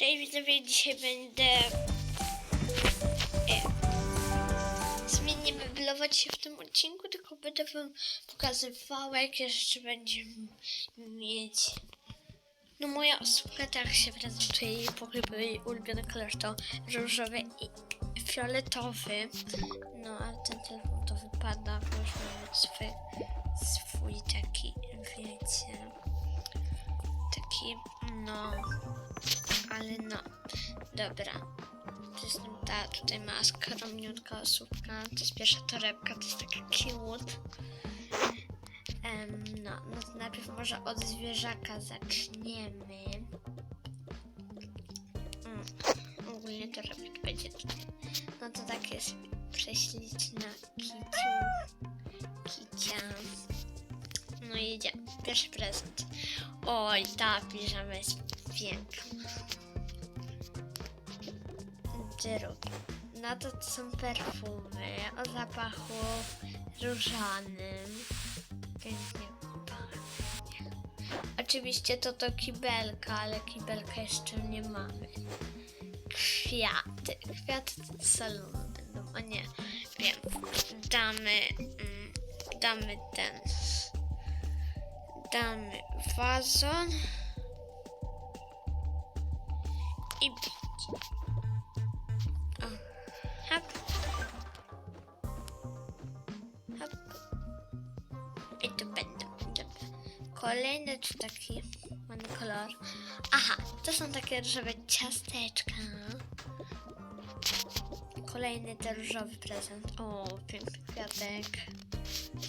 Cześć widzowie, dzisiaj będę e, zmiennie meblować się w tym odcinku, tylko będę wam pokazywała, jakie rzeczy będziemy mieć. No moja osóbka tak się prezentuje, jej pochyby, jej ulubiony kolor to różowy i fioletowy. No a ten telefon to wypada, bo już swój, swój taki, wiecie, taki, no, ale no, dobra. To jest ta tutaj ma skromniutka osóbka, to jest pierwsza torebka, to jest taka cute. Em, no, no to najpierw może od zwierzaka zaczniemy. Mm, ogólnie to robić będzie tutaj. No to tak jest prześliczna kiciu. Kicia. No i jedziemy. Pierwszy prezent. Oj, ta piżama jest piękna. Drugi. No to, są perfumy o zapachu różanym. Pięknie pachnie. Oczywiście to to kibelka, ale kibelka jeszcze nie mamy. Kwiaty. Kwiaty to salonu będą, a nie. Wiem. Damy, mm, damy ten. Damy wazon. I bić. O. Hop. Hop. I tu będą. Dobra. Kolejny tu taki ładny kolor. Aha, to są takie różowe ciasteczka. Kolejny ten różowy prezent. O, piękny kwiatek.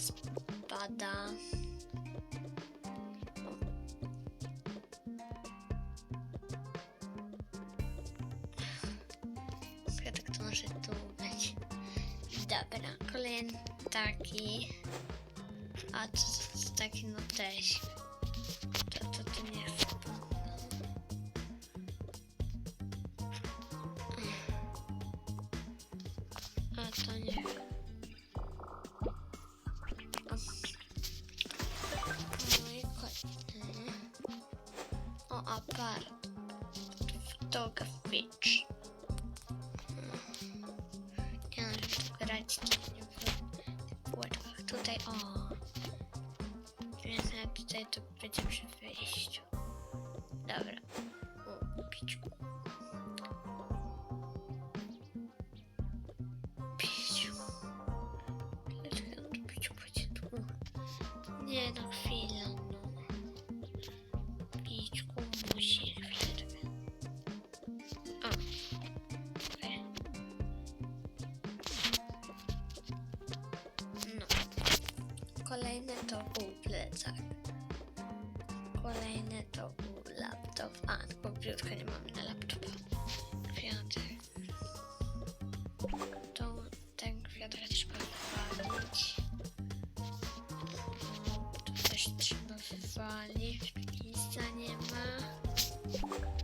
Spada. Może tu być. Dobra, kolejny taki. A to, to, to taki no też. To, to, to nie chcę. A to nie. O. No. O. Fotograficz. Będzie przy wyjściu. Dobra. O, piciu. Piciu. Dlaczego on tu piciu będzie tu? Nie, na chwilę, Kolejne to był plecak. Kolejne to był laptop. A, tylko biurka nie mamy na laptopa. Kwiatek. To ten kwiatek trzeba wywalić. Tu też trzeba wywalić. Lista nie ma.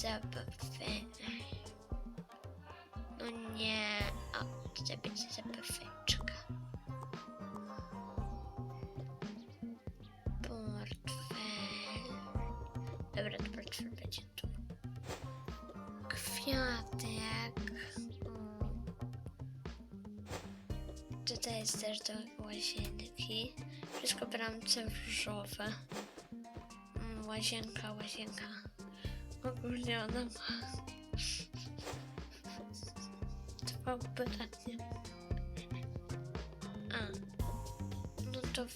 Zabawki. No nie, a tutaj będzie zabaweczka. Portfel. Dobra, to portfel będzie tu. Kwiatek. O. Tutaj jest też do łazienki. Wszystko w ramce różowe. Mm, łazienka, łazienka. Ogólnie ona ma dwa ubrania. A, no to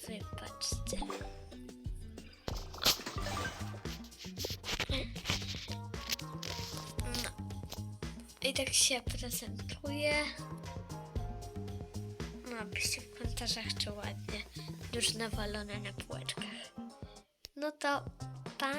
tym. No. I tak się prezentuje. Napiszcie w komentarzach, czy ładnie. Już nawalone na półeczkach. No to pa!